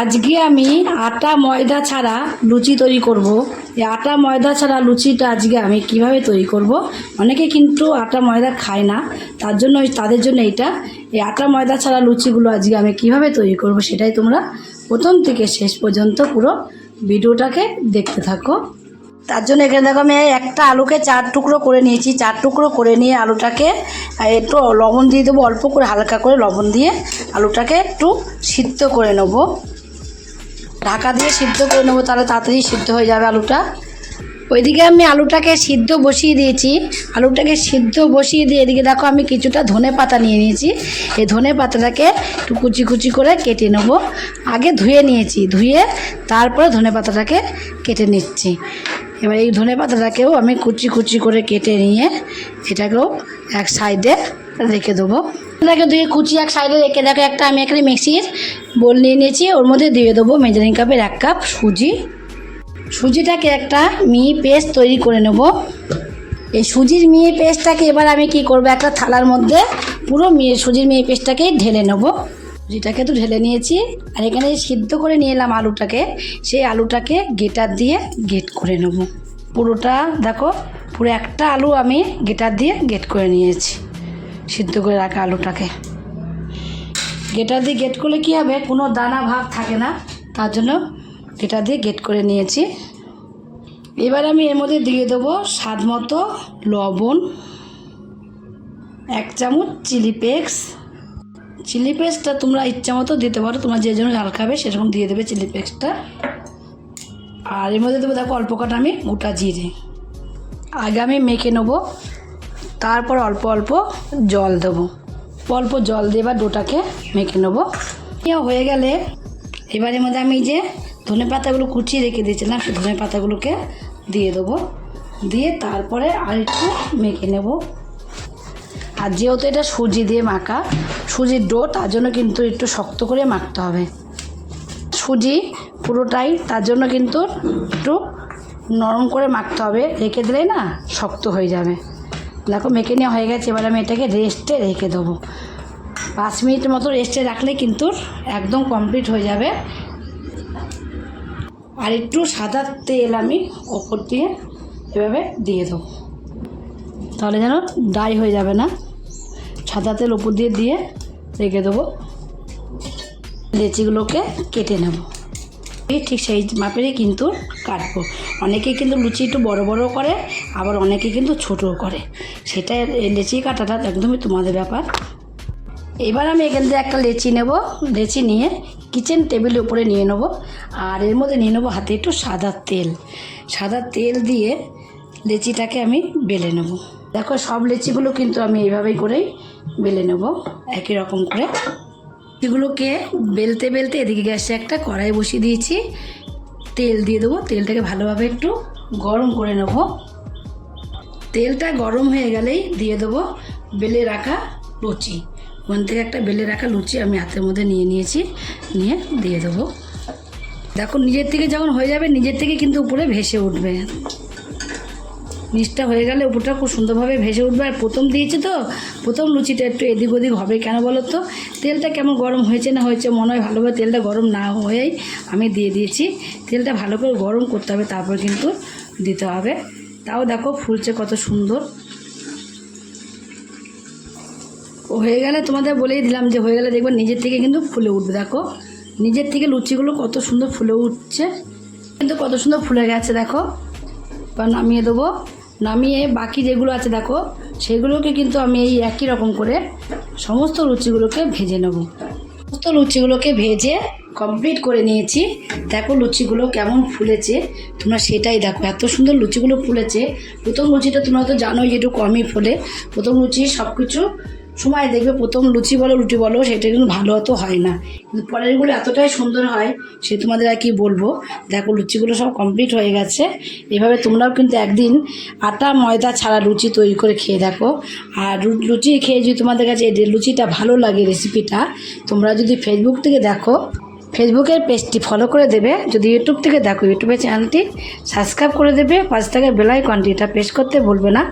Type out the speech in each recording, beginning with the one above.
আজকে আমি আটা ময়দা ছাড়া লুচি তৈরি করব। এই আটা ময়দা ছাড়া লুচিটা আজকে আমি কীভাবে তৈরি করব? অনেকে কিন্তু আটা ময়দা খায় না। তার জন্য তাদের জন্য এটা এই আটা ময়দা ছাড়া লুচিগুলো আজকে আমি কীভাবে তৈরি করব সেটাই তোমরা প্রথম থেকে শেষ পর্যন্ত পুরো ভিডিওটাকে দেখতে থাকো। তার জন্য এখানে দেখো আমি একটা আলুকে চার টুকরো করে নিয়েছি। চার টুকরো করে নিয়ে আলুটাকে একটু লবণ দিয়ে দেবো। অল্প করে হালকা করে লবণ দিয়ে আলুটাকে একটু সিদ্ধ করে নেব। ঢাকা দিয়ে সিদ্ধ করে নেব, তাহলে তাড়াতাড়ি সিদ্ধ হয়ে যাবে আলুটা। ওইদিকে আমি আলুটাকে সিদ্ধ বসিয়ে দিয়েছি। আলুটাকে সিদ্ধ বসিয়ে দিয়ে এদিকে দেখো আমি কিছুটা ধনে পাতা নিয়ে নিয়েছি। এই ধনে পাতাটাকে একটু কুচি কুচি করে কেটে নেব। আগে ধুয়ে নিয়েছি, ধুয়ে তারপরে ধনে পাতাটাকে কেটে নিচ্ছি। এবার এই ধনে পাতাটাকেও আমি কুচি কুচি করে কেটে নিয়ে এটাকেও এক সাইডে রেখে দেবো। এটাকে ধুয়ে কুচি এক সাইডে রেখে দেখো, একটা আমি এখানে মিক্সির বোল নিয়ে নিয়েছি, ওর মধ্যে দিয়ে দেবো মেজারিং কাপের এক কাপ সুজি। সুজিটাকে একটা মিহি পেস্ট তৈরি করে নেব। এই সুজির মিহি পেস্টটাকে এবার আমি কি করব, একটা থালার মধ্যে পুরো মিহি সুজির মিহি পেস্টটাকেই ঢেলে নেব। সুজিটাকে তো ঢেলে নিয়েছি, আর এখানে সিদ্ধ করে নিয়ে এলাম আলুটাকে, সেই আলুটাকে গেটার দিয়ে গেট করে নেব। পুরোটা দেখো, পুরো একটা আলু আমি গেটার দিয়ে গেট করে নিয়েছি। সিদ্ধ করে রাখা আলুটাকে। গেটার দিয়ে গেট করলে কী হবে? কোনো দানা ভাব থাকে না। তার জন্য গেটার দিয়ে গেট করে নিয়েছি। এবার আমি এর মধ্যে দিয়ে দেবো স্বাদ মতো লবণ, এক চামচ চিলি পেক্স চিলি পেস্টটা তোমরা ইচ্ছা মতো দিতে পারো, তোমরা যে জন্য ঝাল খাবে সেরকম দিয়ে দেবে চিলি পেস্টটা। আর এর মধ্যে দেবো দেখো অল্প কটা আমি গোটা জিরে। আগে আমি মেখে নেব। তারপর অল্প অল্প জল দেবো। অল্প জল দিয়ে এবার ডোটাকে মেখে নেব। হয়ে গেলে এবারের মধ্যে আমি যে ধনে পাতাগুলো কুচিয়ে রেখে দিয়েছিলাম, সেই ধনে পাতাগুলোকে দিয়ে দেবো। দিয়ে তারপরে আর একটু মেখে নেব। আর যেহেতু এটা সুজি দিয়ে মাখা, সুজির ডো, তার জন্য কিন্তু একটু শক্ত করে মাখতে হবে। সুজি পুরোটাই তার জন্য কিন্তু একটু নরম করে মাখতে হবে, রেখে দিলেই না শক্ত হয়ে যাবে। দেখো, মেখে নেওয়া হয়ে গেছে। এবার আমি এটাকে রেস্টে রেখে দেবো। পাঁচ মিনিট মতো রেস্টে রাখলে কিন্তু একদম কমপ্লিট হয়ে যাবে। আর একটু সাদা তেল আমি ওপর দিয়ে এভাবে দিয়ে দেবো। তাহলে যেন ডাই হয়ে যাবে না। সাদা তেল ওপর দিয়ে দিয়ে রেখে দেবো। লেচিগুলোকে কেটে নেব। ঠিক সেই মাপেরই কিন্তু কাটবো। অনেকে কিন্তু লুচি একটু বড় বড় করে, আবার অনেকে কিন্তু ছোটও করে। সেটা লেচি কাটাটা একদমই তোমাদের ব্যাপার। এবার আমি এখান থেকে একটা লেচি নেব, লেচি নিয়ে কিচেন টেবিলের উপরে নিয়ে নেব, আর এর মধ্যে নিয়ে নেব হাতে একটু সাদা তেল। সাদা তেল দিয়ে লেচিটাকে আমি বেলে নেব। দেখো সব লেচিগুলো কিন্তু আমি এইভাবেই করেই বেলে নেব, একই রকম করে। এগুলোকে বেলতে বেলতে এদিকে গ্যাসে একটা কড়াই বসিয়ে দিয়েছি। তেল দিয়ে দেবো, তেলটাকে ভালোভাবে একটু গরম করে নেব। তেলটা গরম হয়ে গেলেই দিয়ে দেবো বেলে রাখা লুচি। ওখান থেকে একটা বেলে রাখা লুচি আমি হাতের মধ্যে নিয়ে নিয়েছি, নিয়ে দিয়ে দেবো। দেখো, নিজের থেকে যখন হয়ে যাবে, নিজের থেকে কিন্তু উপরে ভেসে উঠবে। নিচটা হয়ে গেলে উপরটা খুব সুন্দরভাবে ভেসে উঠবে। আর প্রথম দিয়েছে তো, প্রথম লুচিটা একটু এদিক ওদিক হবে কেন বলো তো? তেলটা কেমন গরম হয়েছে না হয়েছে মনে হয় ভালোভাবে তেলটা গরম না হয়েই আমি দিয়ে দিয়েছি। তেলটা ভালো করে গরম করতে হবে, তারপর কিন্তু দিতে হবে। তাও দেখো ফুলছে কত সুন্দর। হয়ে গেলে তোমাদের বলেই দিলাম যে হয়ে গেলে দেখবে নিজের থেকে কিন্তু ফুলে উঠবে, দেখো। নিজের থেকে লুচিগুলো কত সুন্দর ফুলে উঠছে। কিন্তু কত সুন্দর ফুলে গেছে, দেখো। বা নামিয়ে দেবো। নামিয়ে বাকি যেগুলো আছে, দেখো, সেগুলোকে কিন্তু আমি এই একই রকম করে সমস্ত লুচিগুলোকে ভেজে নেব। সমস্ত লুচিগুলোকে ভেজে কমপ্লিট করে নিয়েছি। দেখো লুচিগুলো কেমন ফুলেছে। তোমরা সেটাই দেখো, এত সুন্দর লুচিগুলো ফুলেছে। প্রথম লুচিটা তোমরা তো জানোই একটু কমই ফোলে। প্রথম লুচি সব কিছু সময় দেখবে, প্রথম লুচি বলো, রুটি বলো, সেটা কিন্তু ভালো অত হয় না। কিন্তু পরেরগুলো এতটাই সুন্দর হয়, সে তোমাদের আর কি বলব। দেখো লুচিগুলো সব কমপ্লিট হয়ে গেছে। এভাবে তোমরাও কিন্তু একদিন আটা, ময়দা ছাড়া লুচি তৈরি করে খেয়ে দেখো। আর লুচি খেয়ে যদি তোমাদের কাছে লুচিটা ভালো লাগে রেসিপিটা তোমরা যদি ফেসবুক থেকে দেখো ফেসবুকের পেজটি ফলো করে দেবে। যদি ইউটিউব থেকে দেখো ইউটিউবের চ্যানেলটি সাবস্ক্রাইব করে দেবে পাঁচ থেকে বেলাইকনটি এটা প্রেস করতে ভুলবে না।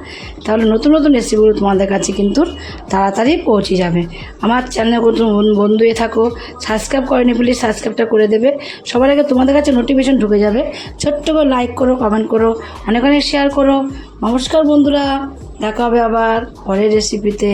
তাহলে নতুন নতুন রেসিপিগুলো তোমাদের কাছে কিন্তু তাড়াতাড়ি পৌঁছে যাবে। আমার চ্যানেলে নতুন বন্ধু হয়ে থাকো সাবস্ক্রাইব করেনি প্লিজ সাবস্ক্রাইবটা করে দেবে। সবার আগে তোমাদের কাছে নোটিফিকেশন ঢুকে যাবে। ছোট্ট করে লাইক করো কমেন্ট করো, অনেক অনেক শেয়ার করো। নমস্কার বন্ধুরা, দেখা হবে আবার পরের রেসিপিতে